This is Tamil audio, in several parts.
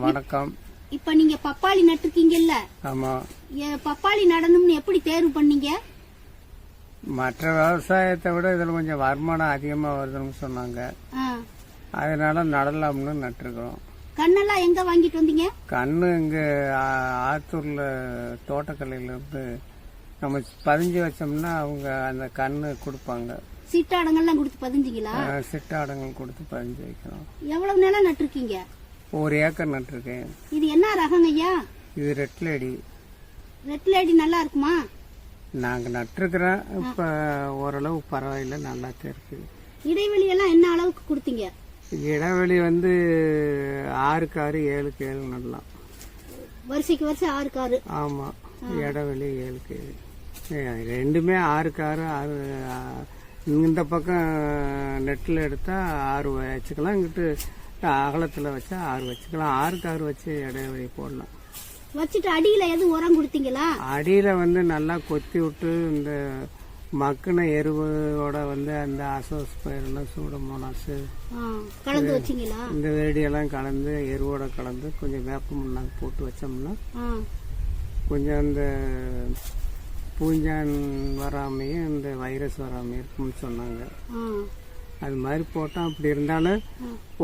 வணக்கம். இப்ப நீங்க பப்பாளி நட்டுருக்கீங்கல்ல? ஆமாம் எ- பப்பாளி நடணும்னு எப்படி தேர்வு பண்ணீங்க? மற்ற விவசாயத்தை விட இதில் கொஞ்சம் வருமானம் அதிகமாக வருதுன்னு சொன்னாங்க. அதனால நடலாம்னு நட்டுருக்குறோம். கண்ணெல்லாம் எங்க வாங்கிட்டு வந்தீங்க? கண்ணு இங்கே ஆத்தூரில் தோட்டக்கலையிலேருந்து நம்ம பதிஞ்சு வச்சோம்னா அவங்க அந்த கண்ணு கொடுப்பாங்க. சிட்டாடங்கள்லாம் கொடுத்து பதிஞ்சீங்களா? சிட்டாடங்கள் கொடுத்து பதிஞ்சு வைக்கிறோம். எவ்வளவு நிலம் நட்டிருக்கீங்க? ஒரு ஏக்கர் நட்டிருக்கேன். இது என்ன ரகங்க ஐயா? இது ரெட் லேடி ரெட் லேடி நல்லா இருக்குமா? நாங்கள் நட்டிருக்கிறோம். இப்போ ஓரளவு பரவாயில்ல நல்லா தான் இருக்குது இடைவெளி எல்லாம் என்ன அளவுக்கு கொடுத்தீங்க? இடைவெளி வந்து ஆறுக்கு ஆறு ஏழுக்கு ஏழு நடலாம். வரிசைக்கு வருஷம் ஆறுக்கு ஆறு. ஆமாம் இடைவெளி ஏழுக்கு ஏழு. ரெண்டுமே ஆறுக்கு ஆறு ஆறு இந்த பக்கம் நெட்டில் எடுத்தால் ஆறு வச்சுக்கலாம் இங்கிட்டு அகலத்தில் வச்சா ஆறு வச்சுக்கலாம். ஆறுக்கு ஆறு வச்சு இடைவெளி போடலாம் வச்சுட்டு அடியில எது உரம் கொடுத்தீங்களா? அடியில் வந்து நல்லா கொத்தி விட்டு இந்த மக்கின எருவோட வந்து அந்த அசோஸ் பயிரெல்லாம் சூடமோனாஸு கலந்து வச்சீங்களா? இந்த வேடியெல்லாம் கலந்து எருவோட கலந்து கொஞ்சம் வேப்ப முன்னாங்க போட்டு வச்சோம்னா. கொஞ்சம் அந்த பூஞ்சான் வராமையும் இந்த வைரஸ் வராமையும் இருக்கும்னு சொன்னாங்க. அது மாதிரி போட்டோம். அப்படி இருந்தாலும்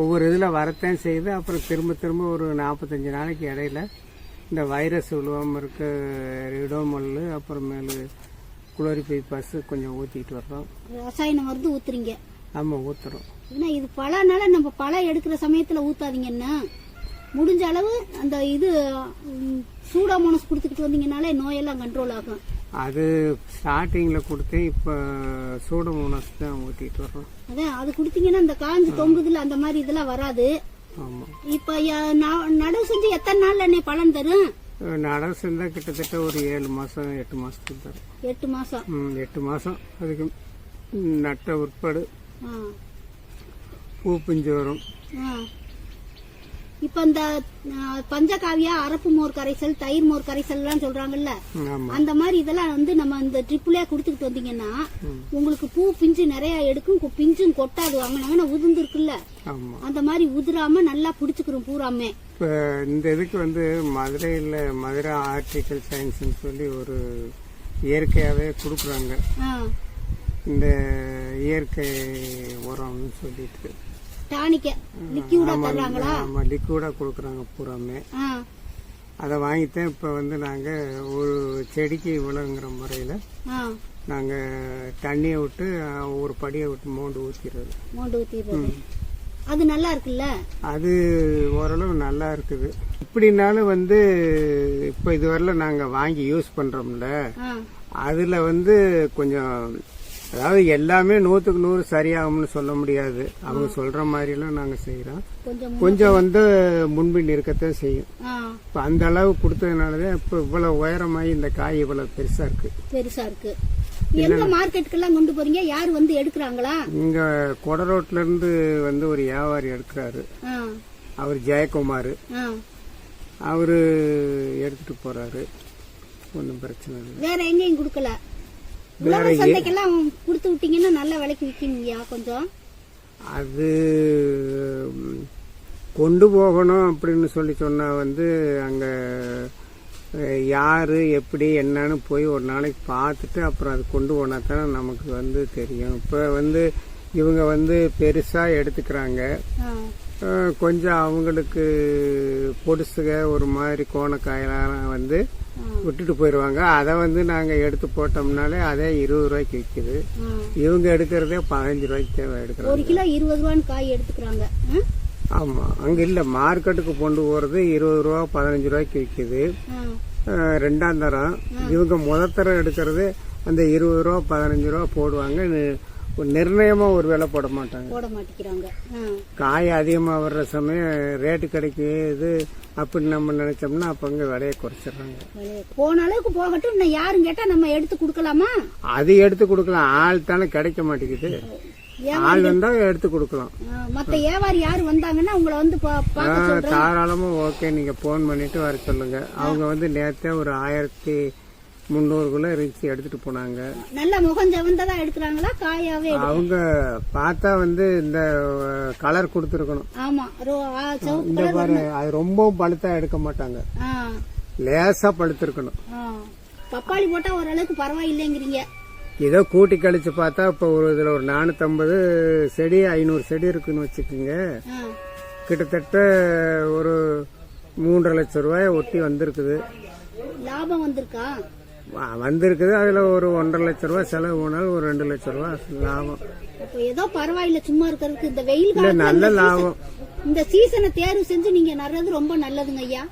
ஒவ்வொரு இதில் வரத்தான் செய்யுது. அப்புறம் திரும்ப திரும்ப ஒரு நாற்பத்தஞ்சு நாளைக்கு இடையில இந்த வைரஸ் விழுவாமல் இருக்க ரிடோமல் அப்புறமேலு குளோரிபை பஸ் கொஞ்சம் ஊற்றிட்டு வர்றோம். ரசாயன மருந்து ஊத்துறீங்க. ஆமாம் ஊற்றுறோம் ஏன்னா இது பழனால நம்ம பழம் எடுக்கிற சமயத்துல ஊத்தாதீங்கன்னா முடிஞ்ச அளவு அந்த இது சூடாமோனஸ் கொடுத்துக்கிட்டு வந்தீங்கனாலே நோயெல்லாம் கண்ட்ரோல் ஆகும். அது ஸ்டார்டிங்கில் கொடுத்தேன் இப்போ சூடமோனஸ் தான் ஊற்றிட்டு வர்றோம் அதான் அது கொடுத்தீங்கன்னா இந்த காஞ்சு தொங்குதுல அந்த மாதிரி இதெல்லாம் வராது. இப்ப ந- நடவு செஞ்சு எத்தனை நாள்ல என்ன பலன் தரும்? நடவு செஞ்சால் கிட்டத்தட்ட ஒரு ஏழு மாதம் எட்டு மாதத்துக்கு தரும். எட்டு மாசம். எட்டு மாதம் அதுக்கு நட்ட உட்படு. பூ பிஞ்சு வரும். இப்ப இந்த பஞ்சகாவியா அரப்பு மோர் கரைசல் தயிர் மோர் கரைசல் எல்லாம் சொல்றாங்கல்ல அந்த மாதிரி இதெல்லாம் வந்து நம்ம இந்த ட்ரிப்புலயே கொடுத்துக்கிட்டு வந்தீங்கன்னா உங்களுக்கு பூ பிஞ்சு நிறைய எடுக்கும் பிஞ்சும் கொட்டாது. வாங்கினாங்கன்னா உதிர்ந்து இருக்குல்ல அந்த மாதிரி உதிராம நல்லா பிடிச்சுக்கிறோம் பூராமே. இப்போ இந்த இதுக்கு வந்து மதுரையில் மதுரை ஆர்டிக்கல் சயின்ஸ்னு சொல்லி ஒரு இயற்கையாகவே கொடுக்குறாங்க. இந்த இயற்கை உரம்னு சொல்லிட்டு. டானிக்க. லிக்யூடா தர்றாங்களா? ஆமாம் லிக்விடாக கொடுக்குறாங்க பூராமே. அதை வாங்கித்தான் இப்போ வந்து நாங்கள் ஒரு செடிக்கு இவ்வளோங்கிற முறையில். நாங்கள் தண்ணியை விட்டு ஒரு படியை விட்டு மோண்டு ஊற்றிடுறது மோண்டு ஊத்திடுறது அது நல்லா இருக்குல்ல? அது ஓரளவு நல்லா இருக்குது. இப்படினாலும் வந்து இப்போ இதுவரையில நாங்கள் வாங்கி யூஸ் பண்ணுறோம்ல. அதில் வந்து கொஞ்சம் அதாவது எல்லாமே நூற்றுக்கு நூறு சரியாகும்னு சொல்ல முடியாது. அவங்க சொல்கிற மாதிரிலாம் நாங்கள் செய்கிறோம் கொஞ்சம் வந்து முன்பின் இருக்கத்தான் செய்யும். இப்போ அந்த அளவு கொடுத்ததுனால தான் இப்போ இவ்வளோ உயரமாகி இந்த காய் இவ்வளோ பெருசாக இருக்குது பெருசா இருக்கு. எங்க மார்க்கெட்டுக்கெல்லாம் கொண்டு போறீங்க? யார் வந்து எடுக்கிறாங்களா? இங்கே கொடரோட்லேருந்து வந்து ஒரு வியாபாரி எடுக்கிறாரு. அவர் ஜெயக்குமார். அவர் எடுத்துட்டு போறாரு. ஒன்றும் பிரச்சனை இல்லை. வேற எங்கேயும் கொடுக்கல? சந்தைக்கெல்லாம் கொடுத்து விட்டீங்கன்னா நல்ல விலைக்கு விற்கீங்கயா கொஞ்சம்? அது கொண்டு போகணும் அப்படின்னு சொல்லி சொன்னா வந்து அங்க யாரு எப்படி என்னன்னு போய் ஒரு நாளைக்கு பார்த்துட்டு அப்புறம் அது கொண்டு போனா தானே நமக்கு வந்து தெரியும். இப்போ வந்து இவங்க வந்து பெருசா எடுத்துக்கிறாங்க. கொஞ்சம் அவங்களுக்கு பொடுசுக ஒரு மாதிரி கோணக்காயெல்லாம் வந்து விட்டுட்டு போயிடுவாங்க அதை வந்து நாங்கள் எடுத்து போட்டோம்னாலே அதே இருபது ரூபாய்க்கு விற்குது. இவங்க எடுக்கிறதே பதினஞ்சு ரூபாய்க்கு தான் எடுக்கிறாங்க. ஒரு கிலோ இருபது ரூபான்னு காய் எடுத்துக்கிறாங்க? ஆமாம் அங்கே இல்லை மார்க்கெட்டுக்கு கொண்டு போகிறது இருபது ரூபா பதினஞ்சு ரூபாய்க்கு விற்குது ரெண்டாம் தரம். இவங்க முத தரம் எடுக்கிறது அந்த இருபது ரூபா பதினஞ்சு ரூபா போடுவாங்க. நிர்ணயமா ஒரு விலை போட மாட்டாங்க. போட மாட்டேங்கிறாங்க. காய் அதிகமாக வர்ற சமயம் ரேட்டு கிடைக்குது அப்படின்னு நம்ம நினைச்சோம்னா அப்போ அங்கே விலையை குறைச்சிடுறாங்க. போன அளவுக்கு போகட்டும் இன்னும் யாரும் கேட்டா நம்ம எடுத்து கொடுக்கலாமா? அது எடுத்து கொடுக்கலாம். ஆள் தானே கிடைக்க மாட்டேங்குது. ஆள் வந்தா எடுத்து கொடுக்கலாம். மத்த வியாபாரி யாரு வந்தாங்கன்னா உங்களை வந்து தாராளமா ஓகே நீங்க போன் பண்ணிட்டு வர சொல்லுங்க. அவங்க வந்து நேத்தே ஒரு ஆயிரத்தி முந்நூறுக்குள்ள இருந்துச்சு எடுத்துட்டு போனாங்க. நல்ல முகம் செவந்ததா எடுக்கிறாங்களா? காயாவே அவங்க பார்த்தா வந்து இந்த கலர் கொடுத்துருக்கணும். ஆமா. இந்த பாரு அது ரொம்பவும் பழுத்தா எடுக்க மாட்டாங்க. லேசா பழுத்திருக்கணும். பப்பாளி போட்டா ஓரளவுக்கு பரவாயில்லைங்கிறீங்க. ஏதோ கூட்டி கழிச்சு பார்த்தா இப்போ ஒரு இதுல ஒரு நானூத்தம்பது செடி ஐநூறு செடி இருக்குன்னு வச்சுக்கோங்க. கிட்டத்தட்ட ஒரு மூன்றரை லட்சம் ரூபாய் ஒட்டி வந்திருக்குது. லாபம் வந்திருக்கா? வந்திருக்குது. அதுல ஒரு ஒன்றரை லட்சம் ரூபாய் செலவு போனாலும் ஒரு ரெண்டு லட்சம் ரூபாய் லாபம். ஏதோ பரவாயில்ல சும்மா இருக்கிறதுக்கு. இந்த வெயில் நல்ல லாபம். இந்த சீசனை தேர்வு செஞ்சு நீங்க நடுறது ரொம்ப நல்லதுங்க ஐயா.